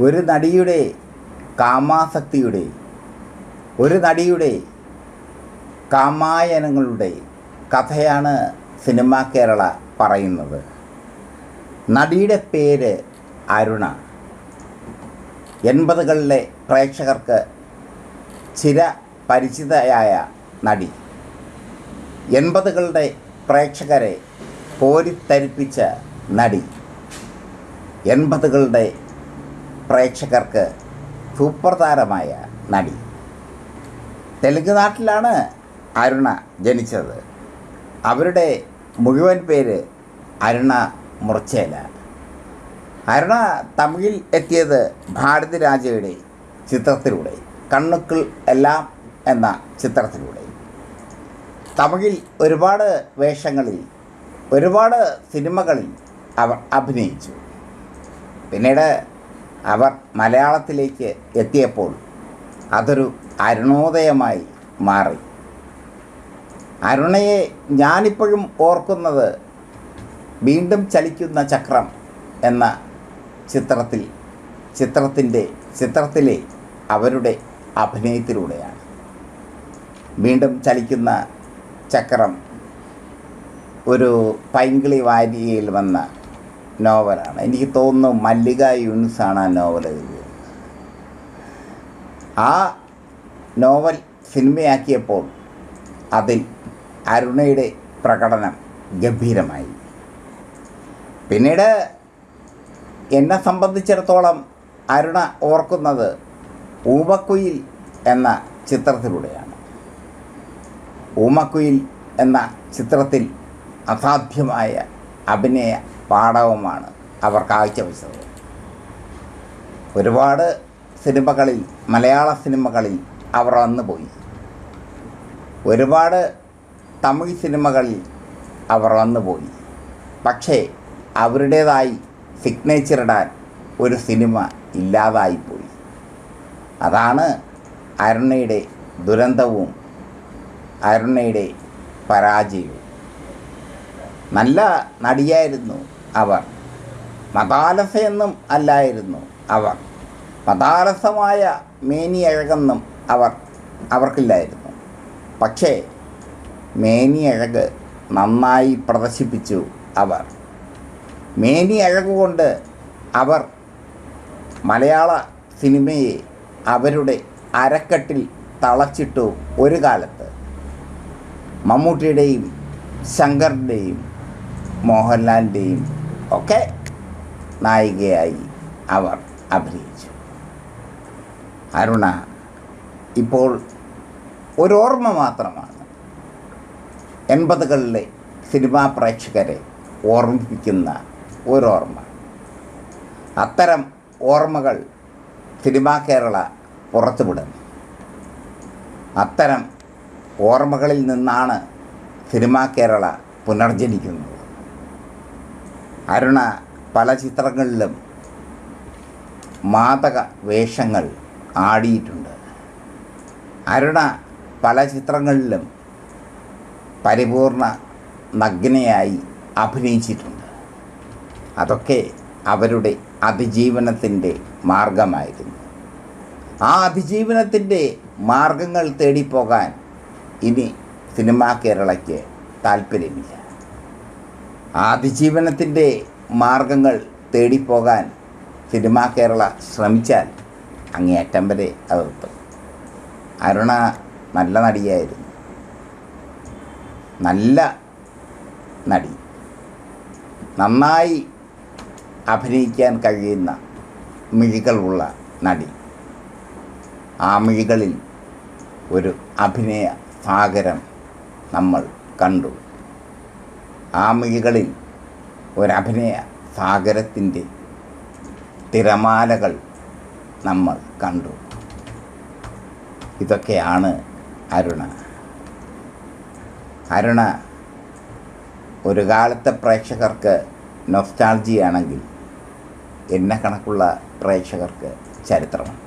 ഒരു നടിയുടെ കാമാസക്തിയുടെ ഒരു നടിയുടെ കാമായനങ്ങളുടെ കഥയാണ് സിനിമ കേരള പറയുന്നത്. നടിയുടെ പേര് അരുണ. എൺപതുകളിലെ പ്രേക്ഷകർക്ക് ചിര പരിചിതയായ നടി. എൺപതുകളുടെ പ്രേക്ഷകരെ പോരിത്തരിപ്പിച്ച നടി. എൺപതുകളുടെ പ്രേക്ഷകർക്ക് സൂപ്പർ താരമായ നടി. തെലുങ്ക് നാട്ടിലാണ് അരുണ ജനിച്ചത്. അവരുടെ മുഴുവൻ പേര് അരുണ മുർച്ചേല. അരുണ തമിഴിൽ എത്തിയത് ഭാരതി രാജയുടെ ചിത്രത്തിലൂടെ കണ്ണുക്കൾ എല്ലാം എന്ന ചിത്രത്തിലൂടെ. തമിഴിൽ ഒരുപാട് വേഷങ്ങളിൽ ഒരുപാട് സിനിമകളിൽ അവർ അഭിനയിച്ചു. പിന്നീട് അവർ മലയാളത്തിലേക്ക് എത്തിയപ്പോൾ അതൊരു അരുണോദയമായി മാറി. അരുണയെ ഞാനിപ്പോഴും ഓർക്കുന്നത് വീണ്ടും ചലിക്കുന്ന ചക്രം എന്ന ചിത്രത്തിൽ ചിത്രത്തിന്റെ ചിത്രത്തിലെ അവരുടെ അഭിനയത്തിലൂടെയാണ്. വീണ്ടും ചലിക്കുന്ന ചക്രം ഒരു പൈങ്കിളി വാരികയിൽ വന്ന നോവലാണ്. എനിക്ക് തോന്നുന്നു മല്ലിക യൂനിസാണ് ആ നോവൽ എഴുതിയത്. ആ നോവൽ സിനിമയാക്കിയപ്പോൾ അതിൽ അരുണയുടെ പ്രകടനം ഗംഭീരമായി. പിന്നീട് എന്നെ സംബന്ധിച്ചിടത്തോളം അരുണ ഓർക്കുന്നത് ഊമക്കുയിൽ എന്ന ചിത്രത്തിലൂടെയാണ്. ഊമക്കുയിൽ എന്ന ചിത്രത്തിൽ അസാധ്യമായ അഭിനയ പാടവമാണ് അവർ കാഴ്ച കാഴ്ചവെച്ചത്. ഒരുപാട് സിനിമകളിൽ മലയാള സിനിമകളിൽ അവർ വന്നു പോയി ഒരുപാട് തമിഴ് സിനിമകളിൽ അവർ വന്നു പോയി പക്ഷേ അവരുടേതായി സിഗ്നേച്ചർ ഇടാൻ ഒരു സിനിമ ഇല്ലാതായിപ്പോയി. അതാണ് അരുണയുടെ ദുരന്തവും അരുണയുടെ പരാജയവും. നല്ല നടിയായിരുന്നു അവർ. മതാലസയെന്നും അല്ലായിരുന്നു അവർ. മതാലസമായ മേനിയഴകെന്നും അവർ അവർക്കില്ലായിരുന്നു. പക്ഷേ മേനിയഴക് നന്നായി പ്രദർശിപ്പിച്ചു അവർ. മേനി അഴകുകൊണ്ട് അവർ മലയാള സിനിമയെ അവരുടെ അരക്കെട്ടിൽ തളച്ചിട്ടു ഒരു കാലത്ത്. മമ്മൂട്ടിയുടെയും ശങ്കറിന്റെയും മോഹൻലാലിന്റെയും ഒക്കെ നായികയായി അവർ അഭിനയിച്ചു. അരുണ ഇപ്പോൾ ഒരോർമ്മ മാത്രമാണ്. എൺപതുകളിലെ സിനിമാ പ്രേക്ഷകരെ ഓർമ്മിപ്പിക്കുന്ന ഒരോർമ്മ. അത്തരം ഓർമ്മകൾ സിനിമാ കേരള പുറത്തുവിടുന്നു. അത്തരം ഓർമ്മകളിൽ നിന്നാണ് സിനിമാ കേരള പുനർജനിക്കുന്നത്. അരുണ പല ചിത്രങ്ങളിലും മാതക വേഷങ്ങൾ ആടിയിട്ടുണ്ട്. അരുണ പല ചിത്രങ്ങളിലും പരിപൂർണ നഗ്നയായി അഭിനയിച്ചിട്ടുണ്ട്. അതൊക്കെ അവരുടെ അതിജീവനത്തിന്റെ മാർഗമായിരുന്നു. ആ അതിജീവനത്തിന്റെ മാർഗങ്ങൾ തേടിപ്പോകാൻ ഇനി സിനിമാ കേരളയ്ക്ക് താല്പര്യമില്ല അതിജീവനത്തിന്റെ മാർഗങ്ങൾ തേടിപ്പോകാൻ സിനിമാ കേരള ശ്രമിച്ചാൽ അങ്ങേയറ്റം വരെ അതെത്തും അരുണ നല്ല നടിയായിരുന്നു. നല്ല നടി. നന്നായി അഭിനയിക്കാൻ കഴിയുന്ന മിഴികളുള്ള നടി. ആ മിഴികളിൽ ഒരു അഭിനയ സാഗരം നമ്മൾ കണ്ടു. ആ മിഴികളിൽ ഒരഭിനയ സാഗരത്തിന്റെ തിരമാലകൾ നമ്മൾ കണ്ടു. ഇതൊക്കെയാണ് അരുണ. അരുണ ഒരു കാലത്തെ പ്രേക്ഷകർക്ക് നൊസ്റ്റാൾജിയാണെങ്കിൽ എന്നെ കണക്കുള്ള പ്രേക്ഷകർക്ക് ചരിത്രമാണ്.